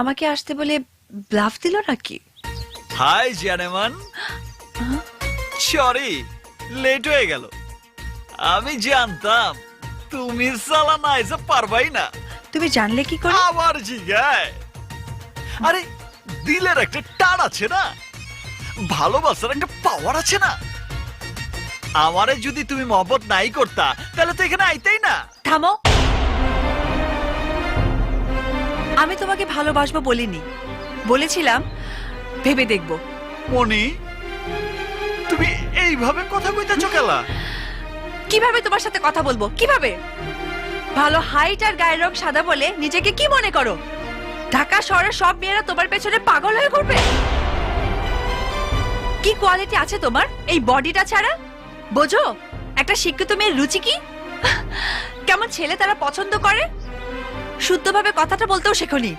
আমাকে আসতে বলে ব্লাফ দিল নাকি? হাই জানেমান সরি লেট হয়ে গেল। আমি জানতাম তুমি সালা না এসে পারবাই না। তুমি জানলে কি করে? আবার জিগায়। আরে দিলের একটা টান আছে না? ভালোবাসার একটা পাওয়ার আছে না? আমারে যদি তুমি মহব্বত নাই করতা তাহলে তো এখানে আইতেই না। থামো। আমি তোমাকে ভালোবাসবো বলিনি। বলেছিলাম ভেবে দেখব। মনি তুমি এইভাবে কথা কইতেছো কেলা? কীভাবে তোমার সাথে কথা বলব? কীভাবে? ভালো হাইট আর গায়ের রং সাদা বলে নিজেকে কি মনে করো? ঢাকা শহরের সব মেয়েরা তোমার পেছনে পাগল হয়ে ঘুরবে? কি কোয়ালিটি আছে তোমার? এই বডিটা ছাড়া? বোঝো একটা শিক্ষিত মেয়ের রুচি কি? কেমন ছেলে তারা পছন্দ করে? শুদ্ধভাবে কথাটা বলতেও শেখনি।